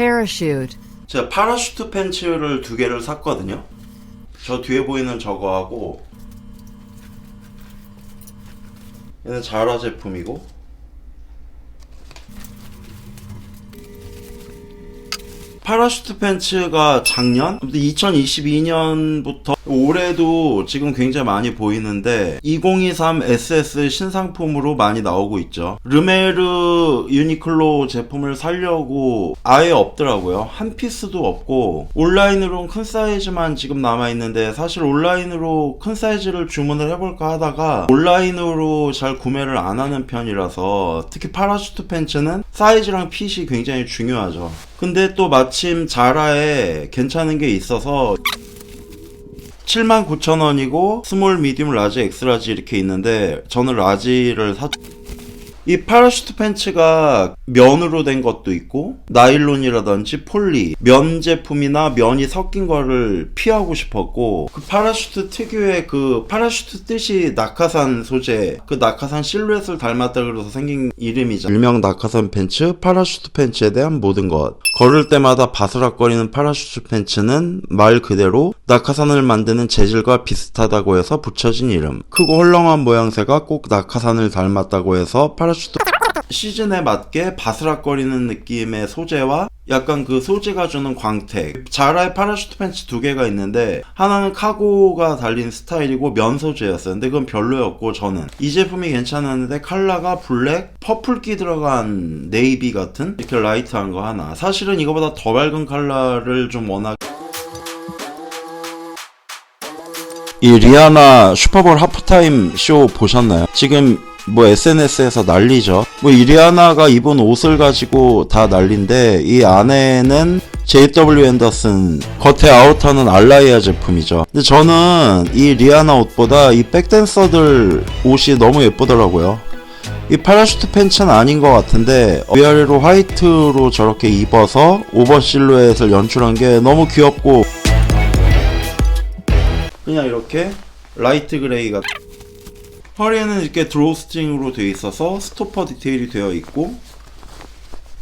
parachute, 제가 파라슈트 팬츠를 두 개를 샀거든요. 저 뒤에 보이는 저거하고 얘는 자라 제품이고 파라슈트 팬츠가 작년 2022년부터 올해도 지금 굉장히 많이 보이는데 2023 SS 신상품으로 많이 나오고 있죠. 르메르 유니클로 제품을 살려고 아예 없더라고요. 한 피스도 없고 온라인으로는 큰 사이즈만 지금 남아 있는데 사실 온라인으로 큰 사이즈를 주문을 해볼까 하다가 온라인으로 잘 구매를 안 하는 편이라서 특히 파라슈트 팬츠는 사이즈랑 핏이 굉장히 중요하죠. 근데 또 마침 자라에 괜찮은 게 있어서 79,000원이고 스몰, 미디움, 라지, 엑스라지 이렇게 있는데 저는 라지를 사... 이 파라슈트 팬츠가 면으로 된 것도 있고 나일론이라든지 폴리 면 제품이나 면이 섞인 거를 피하고 싶었고 그 파라슈트 특유의 그 파라슈트 뜻이 낙하산 소재 그 낙하산 실루엣을 닮았다 그래서 생긴 이름이죠. 일명 낙하산 팬츠 파라슈트 팬츠에 대한 모든 것. 걸을 때마다 바스락거리는 파라슈트 팬츠는 말 그대로 낙하산을 만드는 재질과 비슷하다고 해서 붙여진 이름. 크고 헐렁한 모양새가 꼭 낙하산을 닮았다고 해서 파라 슈트 시즌에 맞게 바스락거리는 느낌의 소재와 약간 그 소재가 주는 광택. 자라의 파라슈트 팬츠 두 개가 있는데 하나는 카고가 달린 스타일이고 면 소재였어요. 근데 그건 별로였고 저는 이 제품이 괜찮았는데 컬러가 블랙, 퍼플기 들어간 네이비 같은 이렇게 라이트한 거 하나. 사실은 이거보다 더 밝은 컬러를 좀 워낙 이 리아나 슈퍼볼 하프타임 쇼 보셨나요? 지금 뭐 SNS에서 난리죠. 뭐 이리아나가 입은 옷을 가지고 다 난리인데 이 안에는 JW 앤더슨 겉에 아우터는 알라이아 제품이죠. 근데 저는 이 리아나 옷보다 이 백댄서들 옷이 너무 예쁘더라고요. 이 파라슈트 팬츠는 아닌 것 같은데 위아래로 화이트로 저렇게 입어서 오버 실루엣을 연출한 게 너무 귀엽고 그냥 이렇게 라이트 그레이가 허리에는 이렇게 드로우스트링으로 되어 있어서 스토퍼 디테일이 되어 있고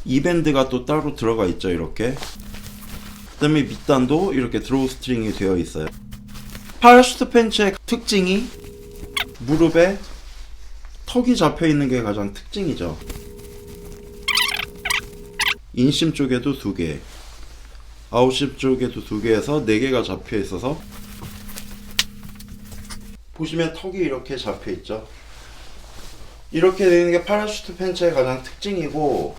이 밴드가 또 따로 들어가 있죠 이렇게. 그 다음에 밑단도 이렇게 드로우스트링이 되어 있어요. 파라슈트 팬츠의 특징이 무릎에 턱이 잡혀 있는 게 가장 특징이죠. 인심 쪽에도 두개 아웃심 쪽에도 두 개에서 네 개가 잡혀 있어서 보시면 턱이 이렇게 잡혀 있죠. 이렇게 되는 게 파라슈트 팬츠의 가장 특징이고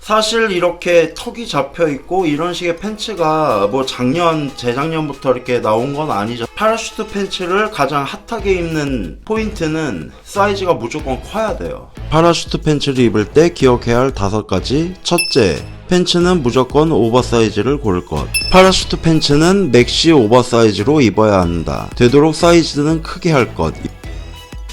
사실 이렇게 턱이 잡혀 있고 이런 식의 팬츠가 뭐 작년 재작년부터 이렇게 나온 건 아니죠. 파라슈트 팬츠를 가장 핫하게 입는 포인트는 사이즈가 무조건 커야 돼요. 파라슈트 팬츠를 입을 때 기억해야 할 다섯 가지. 첫째, 팬츠는 무조건 오버사이즈를 고를 것. 파라슈트 팬츠는 맥시 오버사이즈로 입어야 한다. 되도록 사이즈는 크게 할 것.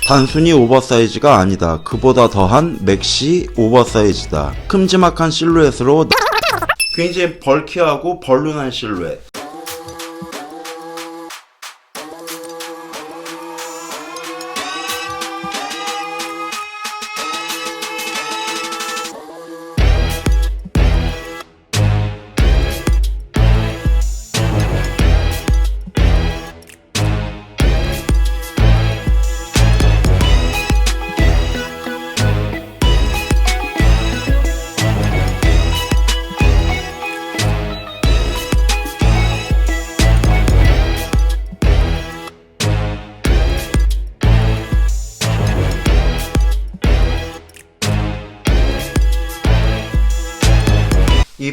단순히 오버사이즈가 아니다. 그보다 더한 맥시 오버사이즈다. 큼지막한 실루엣으로 굉장히 벌키하고 벌룬한 실루엣.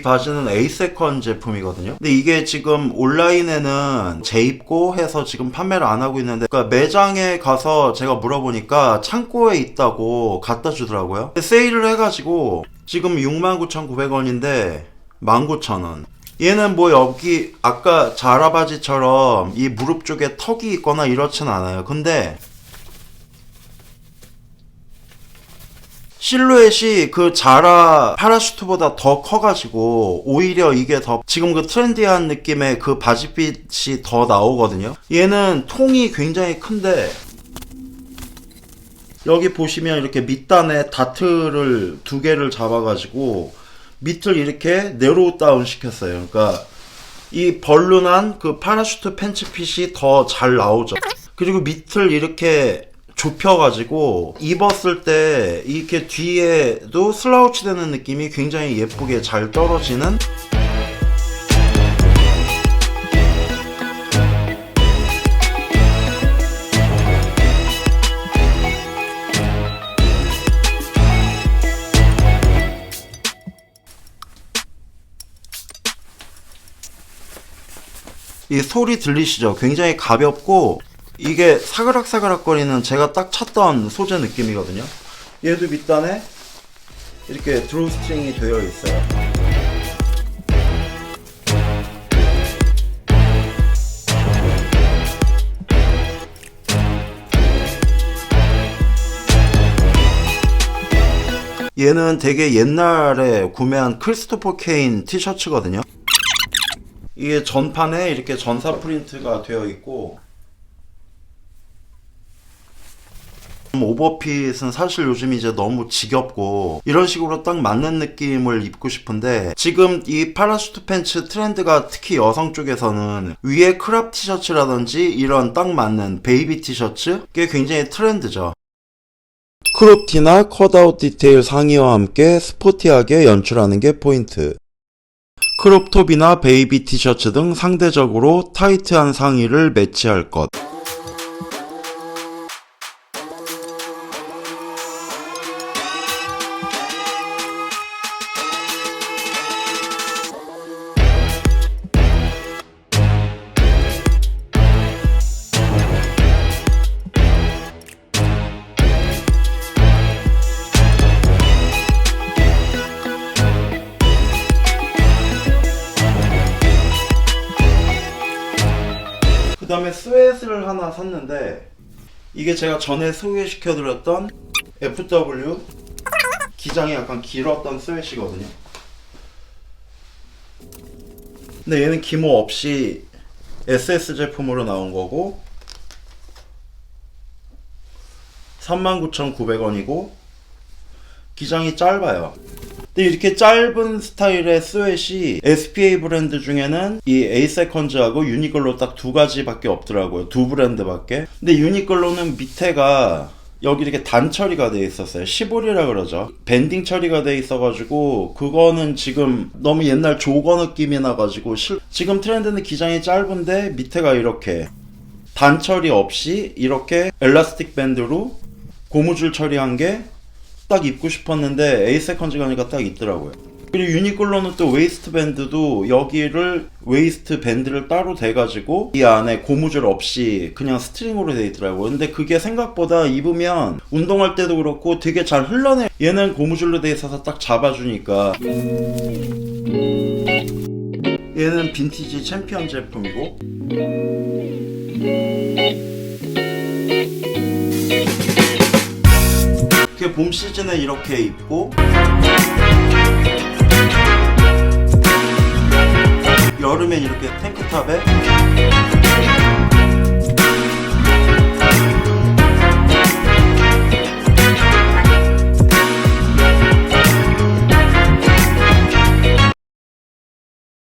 바지는 에이세컨 제품이거든요. 근데 이게 지금 온라인에는 재입고 해서 지금 판매를 안 하고 있는데, 그러니까 매장에 가서 제가 물어보니까 창고에 있다고 갖다 주더라고요. 세일을 해가지고 지금 69,900원인데 19,000원. 얘는 뭐 여기 아까 자라 바지처럼 이 무릎 쪽에 턱이 있거나 이렇진 않아요. 근데 실루엣이 그 자라 파라슈트보다 더 커가지고 오히려 이게 더 지금 그 트렌디한 느낌의 그 바지핏이 더 나오거든요. 얘는 통이 굉장히 큰데 여기 보시면 이렇게 밑단에 다트를 두 개를 잡아가지고 밑을 이렇게 네로우 다운 시켰어요. 그러니까 이 벌룬한 그 파라슈트 팬츠 핏이 더 잘 나오죠. 그리고 밑을 이렇게 좁혀가지고 입었을 때 이렇게 뒤에도 슬라우치 되는 느낌이 굉장히 예쁘게 잘 떨어지는 이 소리 들리시죠? 굉장히 가볍고 이게 사그락사그락거리는 제가 딱 찾던 소재 느낌이거든요. 얘도 밑단에 이렇게 드로우 스트링이 되어 있어요. 얘는 되게 옛날에 구매한 크리스토퍼 케인 티셔츠거든요. 이게 전판에 이렇게 전사 프린트가 되어 있고 오버핏은 사실 요즘 이제 너무 지겹고 이런 식으로 딱 맞는 느낌을 입고 싶은데 지금 이 파라슈트 팬츠 트렌드가 특히 여성 쪽에서는 위에 크랍 티셔츠라든지 이런 딱 맞는 베이비 티셔츠 게 굉장히 트렌드죠. 크롭티나 컷아웃 디테일 상의와 함께 스포티하게 연출하는 게 포인트. 크롭톱이나 베이비 티셔츠 등 상대적으로 타이트한 상의를 매치할 것. 그 다음에 스웨트를 하나 샀는데 이게 제가 전에 소개시켜드렸던 FW 기장이 약간 길었던 스웨트이거든요. 근데 얘는 기모 없이 SS 제품으로 나온 거고 39,900원이고 기장이 짧아요 근데 이렇게 짧은 스타일의 스웨시 SPA 브랜드 중에는 이 에이세컨즈하고 유니클로 딱 두 가지밖에 없더라고요. 두 브랜드밖에. 근데 유니클로는 밑에가 여기 이렇게 단 처리가 돼 있었어요. 15리라 그러죠. 밴딩 처리가 돼 있어가지고 그거는 지금 너무 옛날 조거 느낌이 나가지고 실- 지금 트렌드는 기장이 짧은데 밑에가 이렇게 단 처리 없이 이렇게 엘라스틱 밴드로 고무줄 처리한 게 딱 입고 싶었는데 에이세컨즈 가니까 딱 있더라고요. 그리고 유니클로는 또 웨이스트 밴드도 여기를 웨이스트 밴드를 따로 대가지고 이 안에 고무줄 없이 그냥 스트링으로 돼 있더라고요. 근데 그게 생각보다 입으면 운동할 때도 그렇고 되게 잘 흘러내. 얘는 고무줄로 돼 있어서 딱 잡아주니까. 얘는 빈티지 챔피언 제품이고 이렇게 봄 시즌에 이렇게 입고 여름엔 이렇게 탱크탑에